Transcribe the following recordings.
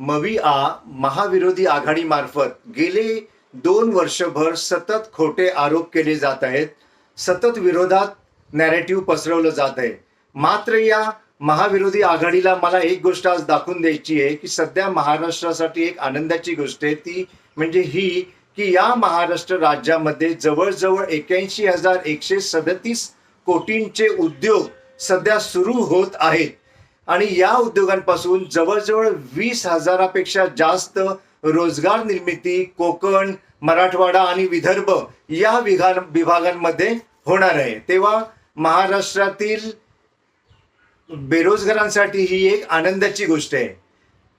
मविआ महाविरोधी आघाडीमार्फत गेले दोन वर्षभर सतत खोटे आरोप केले जात आहेत. सतत विरोधात नॅरेटिव्ह पसरवलं जात आहे. मात्र या महाविरोधी आघाडीला मला एक गोष्ट आज दाखवून द्यायची आहे की सध्या महाराष्ट्रासाठी एक आनंदाची गोष्ट आहे ती म्हणजे ही की या महाराष्ट्र राज्यामध्ये जवळजवळ एक्याऐंशी हजार एकशे सदतीस कोटींचे उद्योग सध्या सुरू होत आहेत. आणि या उद्योगांपासून जवळजवळ वीस हजारापेक्षा जास्त रोजगार निर्मिती कोकण मराठवाडा आणि विदर्भ या विभाग विभागांमध्ये होणार आहे. तेव्हा महाराष्ट्रातील बेरोजगारांसाठी ही एक आनंदाची गोष्ट आहे.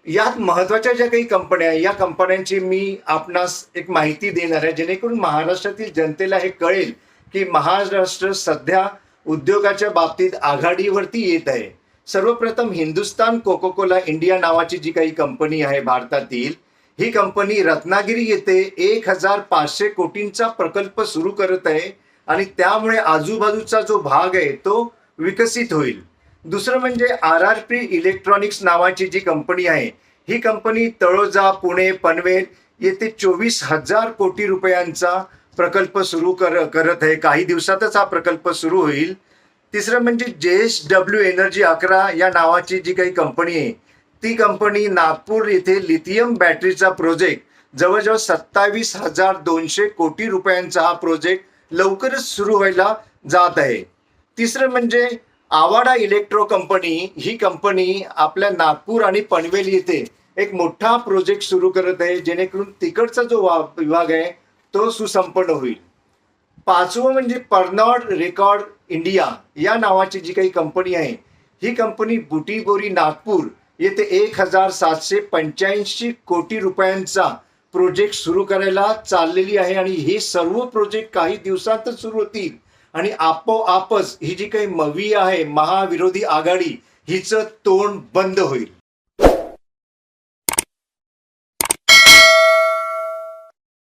यात महत्त्वाच्या ज्या काही कंपन्या आहे या कंपन्यांची मी आपणास एक माहिती देणार आहे जेणेकरून महाराष्ट्रातील जनतेला हे कळेल की महाराष्ट्र सध्या उद्योगाच्या बाबतीत आघाडीवरती येत आहे. सर्वप्रथम हिंदुस्तान कोको कोला इंडिया नावाची जी काही कंपनी आहे भारतातील ही कंपनी रत्नागिरी येथे एक हजार पाचशे कोटींचा प्रकल्प सुरू करत आहे आणि त्यामुळे आजूबाजूचा जो भाग आहे तो विकसित होईल. दुसरं म्हणजे आर आर पी इलेक्ट्रॉनिक्स नावाची जी कंपनी आहे ही कंपनी तळोजा पुणे पनवेल येथे चोवीस हजार कोटी रुपयांचा प्रकल्प सुरू कर करत आहे. काही दिवसातच हा प्रकल्प सुरू होईल. तिसरं म्हणजे जे एस डब्ल्यू एनर्जी अकरा या नावाची जी काही कंपनी आहे ती कंपनी नागपूर येथे लिथियम बॅटरीचा प्रोजेक्ट जवळजवळ सत्तावीस हजार दोनशे कोटी रुपयांचा हा प्रोजेक्ट लवकरच सुरू व्हायला जात आहे. तिसरं म्हणजे आवाडा इलेक्ट्रो कंपनी ही कंपनी आपल्या नागपूर आणि पनवेल येथे एक मोठा प्रोजेक्ट सुरू करत आहे जेणेकरून तिकडचा जो वा- विभाग आहे तो सुसंपन्न होईल. पाचवं म्हणजे पर्नॉड रेकॉर्ड इंडिया या नावाची जी काही कंपनी आहे ही कंपनी बुटीबोरी नागपूर येथे एक हजार सातशे पंच्याऐंशी कोटी रुपयांचा प्रोजेक्ट सुरू करायला चाललेली आहे आणि हे सर्व प्रोजेक्ट काही दिवसातच सुरू होतील. आणि आपोआपच ही जी काही मवी आहे महाविरोधी आघाडी हिचं तोंड बंद होईल.